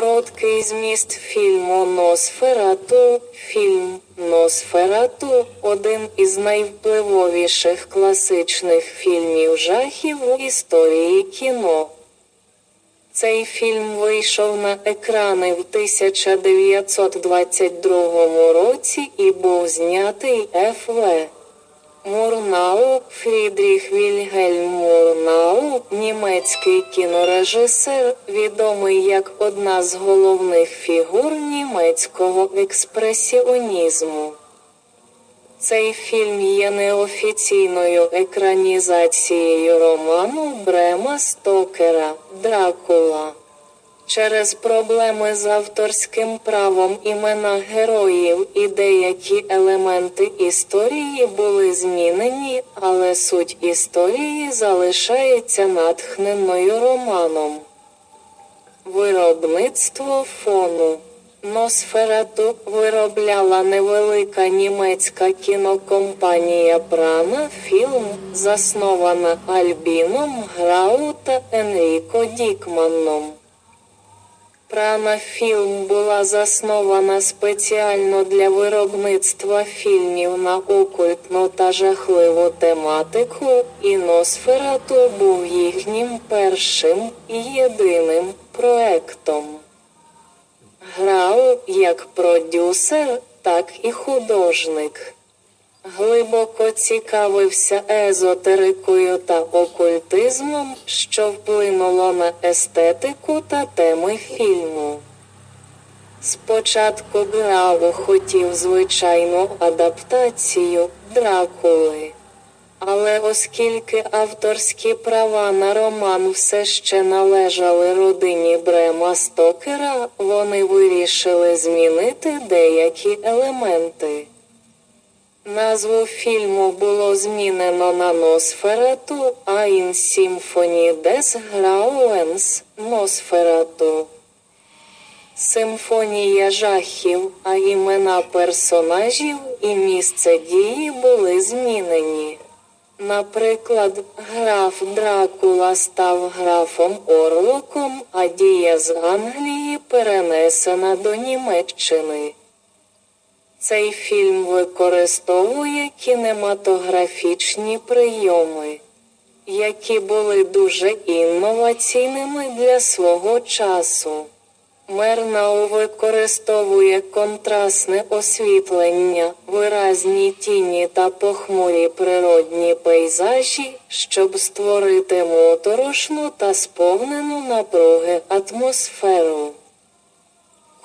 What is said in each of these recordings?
Короткий зміст фільму Носферату. Фільм Носферату один із найвпливовіших класичних фільмів жахів у історії кіно. Цей фільм вийшов на екрани в 1922 році і був знятий Ф.В. Мурнау, Фрідріх Вільгельм Мурнау, німецький кінорежисер, відомий як одна з головних фігур німецького експресіонізму. Цей фільм є неофіційною екранізацією роману Брема Стокера Дракула. Через проблеми з авторським правом імена героїв і деякі елементи історії були змінені, але суть історії залишається натхненою романом. Виробництво фону Носферату виробляла невелика німецька кінокомпанія Прана Фільм, заснована Альбіном Грау та Енріко Дікманном. Прана Фільм була заснована спеціально для виробництва фільмів на окультну та жахливу тематику, і Носферату був їхнім першим і єдиним проектом. Грав як продюсер, так і художник. Глибоко цікавився езотерикою та окультизмом, що вплинуло на естетику та теми фільму. Спочатку Грау хотів звичайну адаптацію Дракули. Але оскільки авторські права на роман все ще належали родині Брема Стокера, вони вирішили змінити деякі елементи. Назву фільму було змінено на Носферату, а ін Сімфоні Дес Грауенс Носферату. Симфонія жахів, а імена персонажів і місце дії були змінені. Наприклад, граф Дракула став графом Орлоком, а дія з Англії перенесена до Німеччини. Цей фільм використовує кінематографічні прийоми, які були дуже інноваційними для свого часу. Мернау використовує контрастне освітлення, виразні тіні та похмурі природні пейзажі, щоб створити моторошну та сповнену напруги атмосферу.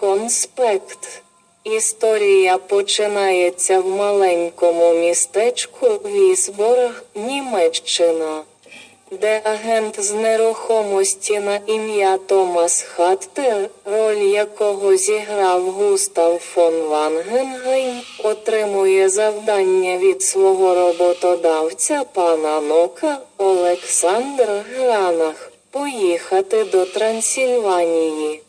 Конспект Історія починається в маленькому містечку Вісборг, Німеччина, де агент з нерухомості на ім'я Томас Хаттер, роль якого зіграв Густав фон Вангенгейм, отримує завдання від свого роботодавця пана Нока Олександр Гранах поїхати до Трансильванії.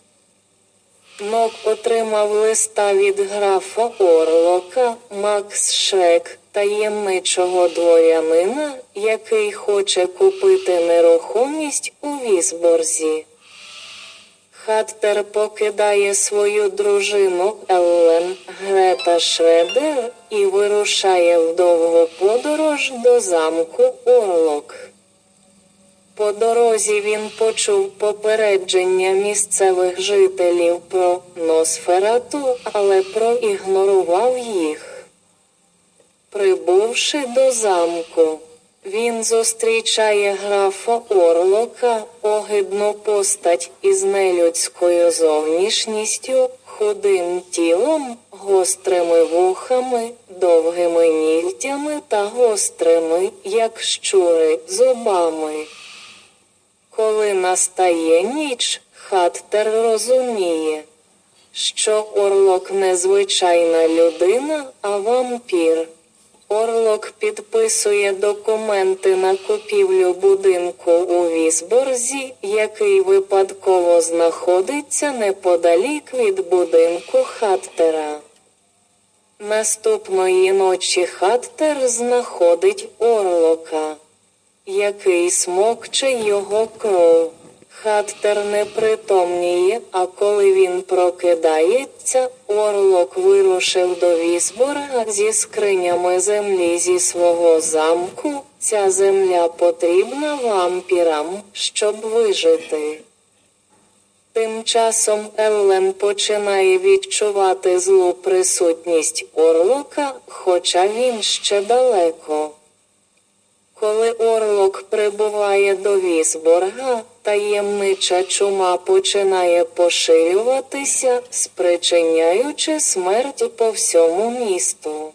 Нок отримав листа від графа Орлока Макс Шрек, таємничого дворянина, який хоче купити нерухомість у Вісборзі. Хаттер покидає свою дружину Еллен Грета Шредер і вирушає в довгу подорож до замку Орлок. По дорозі він почув попередження місцевих жителів про Носферату, але проігнорував їх. Прибувши до замку, він зустрічає графа Орлока, огидну постать із нелюдською зовнішністю, худим тілом, гострими вухами, довгими нігтями та гострими, як щури, зубами. Коли настає ніч, Хаттер розуміє, що Орлок не звичайна людина, а вампір. Орлок підписує документи на купівлю будинку у Вісборзі, який випадково знаходиться неподалік від будинку Хаттера. Наступної ночі Хаттер знаходить Орлока який смокче його кров. Хаттер не притомніє, а коли він прокидається, Орлок вирушив до Вісборга зі скринями землі зі свого замку. Ця земля потрібна вампірам, щоб вижити. Тим часом Еллен починає відчувати злу присутність Орлока, хоча він ще далеко. Коли Орлок прибуває до Вісборга, таємнича чума починає поширюватися, спричиняючи смерть по всьому місту.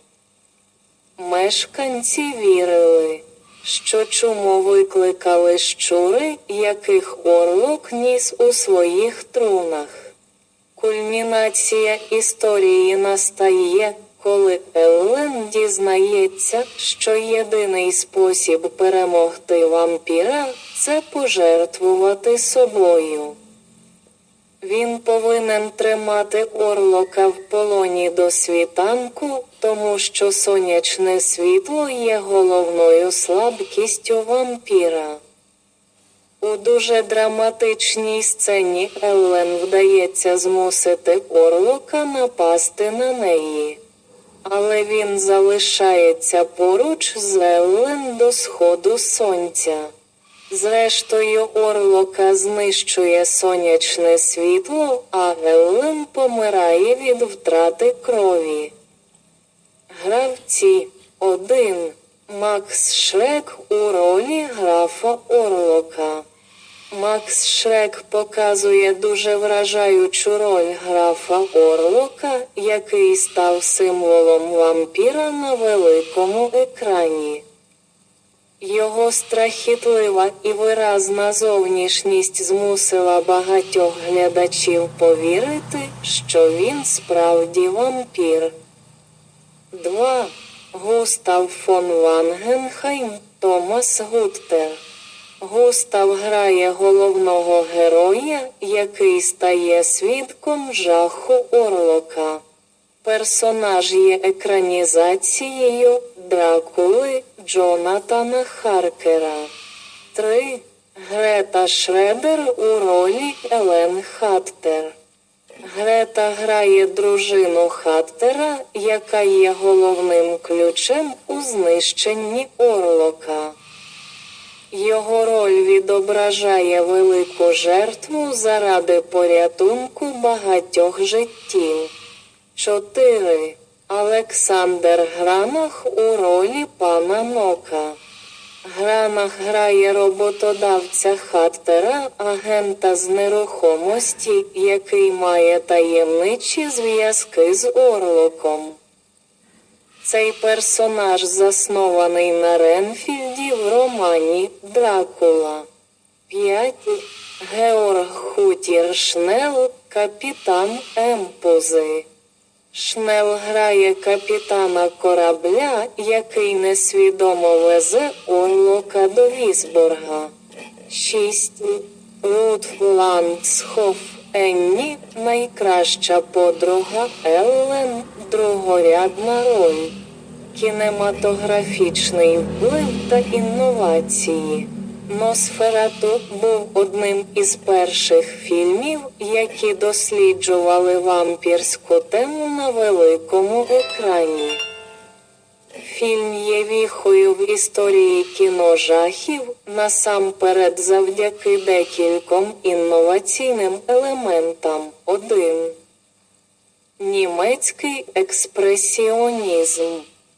Мешканці вірили, що чуму викликали щури, яких Орлок ніс у своїх трунах. Кульмінація історії настає, коли Еллен дізнається, що єдиний спосіб перемогти вампіра це пожертвувати собою. Він повинен тримати орлока в полоні до світанку, тому що сонячне світло є головною слабкістю вампіра. У дуже драматичній сцені Еллен вдається змусити орлока напасти на неї. Але він залишається поруч з Еллен до сходу сонця. Зрештою, орлока знищує сонячне світло, а Еллен помирає від втрати крові. Гравці 1. Макс Шрек у ролі графа Орлока. Макс Шрек показує дуже вражаючу роль графа Орлока, який став символом вампіра на великому екрані. Його страхітлива і виразна зовнішність змусила багатьох глядачів повірити, що він справді вампір. 2. Густав фон Вангенхайм Томас Гуттер. Густав грає головного героя, який стає свідком жаху Орлока. Персонаж є екранізацією Дракули Джонатана Харкера. 3. Грета Шредер у ролі Елен Хаттер. Грета грає дружину Хаттера, яка є головним ключем у знищенні Орлока. Його роль відображає велику жертву заради порятунку багатьох життів. 4. Олександр Гранах у ролі пана Нока. Гранах грає роботодавця Хаттера, агента з нерухомості, який має таємничі зв'язки з Орлоком. Цей персонаж заснований на Ренфілді в романі Дракула. 5. Георг Хутір Шнел, капітан Емпузи. Шнел грає капітана корабля, який несвідомо везе Орлока до Вісборга. 6. Рут Ландсхоф Енні найкраща подруга Еллен другорядна роль. Кінематографічний вплив та інновації. Носферату був одним із перших фільмів, які досліджували вампірську тему на великому екрані. Фільм є віхою в історії кіно жахів, насамперед завдяки декільком інноваційним елементам. 1. Німецький експресіонізм.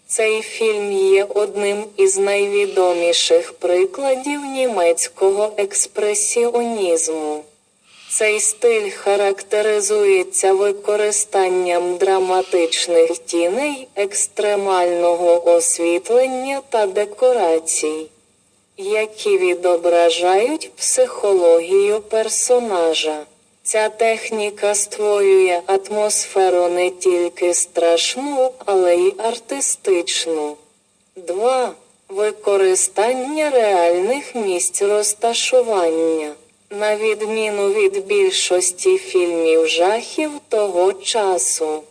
Цей фільм є одним із найвідоміших прикладів німецького експресіонізму. Цей стиль характеризується використанням драматичних тіней, екстремального освітлення та декорацій, які відображають психологію персонажа. Ця техніка створює атмосферу не тільки страшну, але й артистичну. 2. Використання реальних місць розташування. На відміну від більшості фільмів жахів того часу.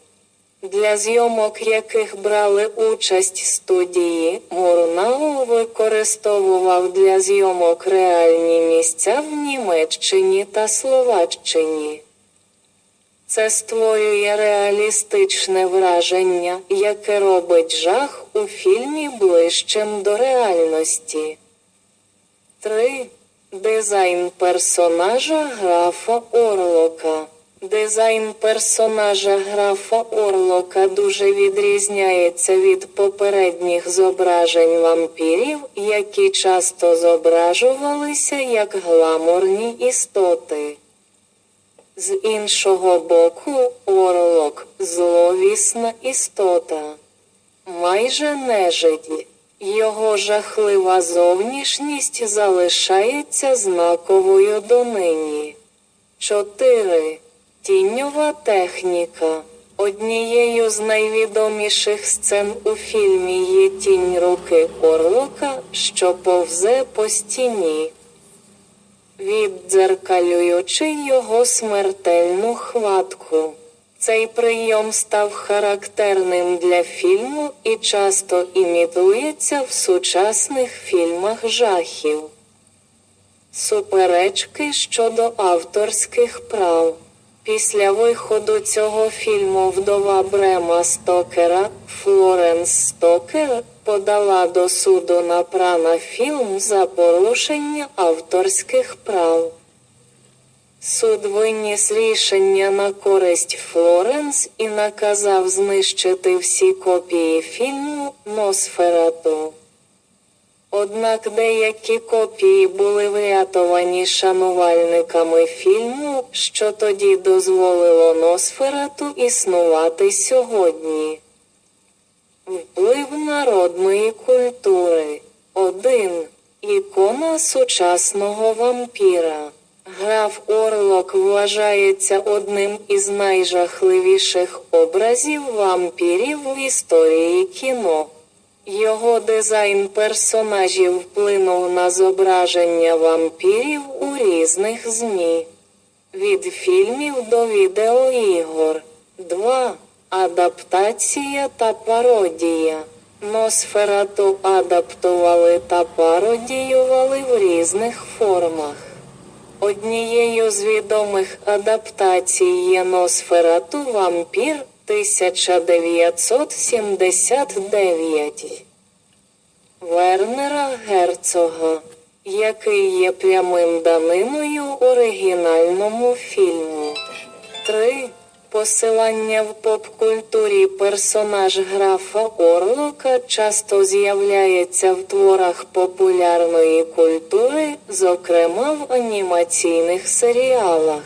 для зйомок яких брали участь студії, Мурнау використовував для зйомок реальні місця в Німеччині та Словаччині. Це створює реалістичне враження, яке робить жах у фільмі ближчим до реальності. 3. Дизайн персонажа графа Орлока. Дизайн персонажа графа Орлока дуже відрізняється від попередніх зображень вампірів, які часто зображувалися як гламурні істоти. З іншого боку, орлок зловісна істота. Майже нежить. Його жахлива зовнішність залишається знаковою донині. 4. Тіньова техніка. Однією з найвідоміших сцен у фільмі є тінь руки Орлока, що повзе по стіні віддзеркалюючи його смертельну хватку. Цей прийом став характерним для фільму і часто імітується в сучасних фільмах жахів. Суперечки щодо авторських прав. Після виходу цього фільму вдова Брема Стокера Флоренс Стокер подала до суду на прана фільм за порушення авторських прав. Суд виніс рішення на користь Флоренс і наказав знищити всі копії фільму Носферату. Однак деякі копії були врятовані шанувальниками фільму, що тоді дозволило Носферату існувати сьогодні. Вплив народної культури 1. Ікона сучасного вампіра. Граф Орлок вважається одним із найжахливіших образів вампірів в історії кіно. Його дизайн персонажів вплинув на зображення вампірів у різних ЗМІ. Від фільмів до відеоігор. 2. Адаптація та пародія. Носферату адаптували та пародіювали в різних формах. Однією з відомих адаптацій є Носферату вампір 1979 Вернера Герцога, який є прямим даниною оригінальному фільму. 3. Посилання в поп-культурі персонаж графа Орлока часто з'являється в творах популярної культури, зокрема в анімаційних серіалах.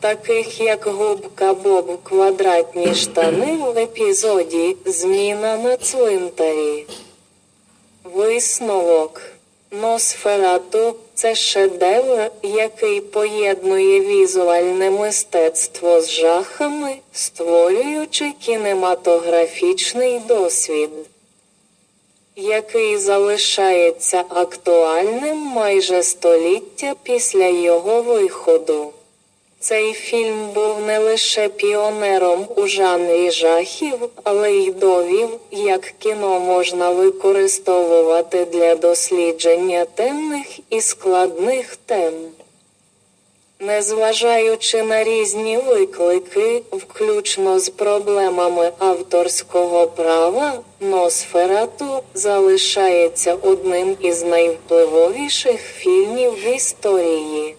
Таких як губка Боб квадратні штани в епізоді Зміна на цвинтарі. Висновок Носферату це шедевр, який поєднує візуальне мистецтво з жахами, створюючи кінематографічний досвід, який залишається актуальним майже століття після його виходу. Цей фільм був не лише піонером у жанрі жахів, але й довів, як кіно можна використовувати для дослідження темних і складних тем. Незважаючи на різні виклики, включно з проблемами авторського права, Носферату залишається одним із найвпливовіших фільмів в історії.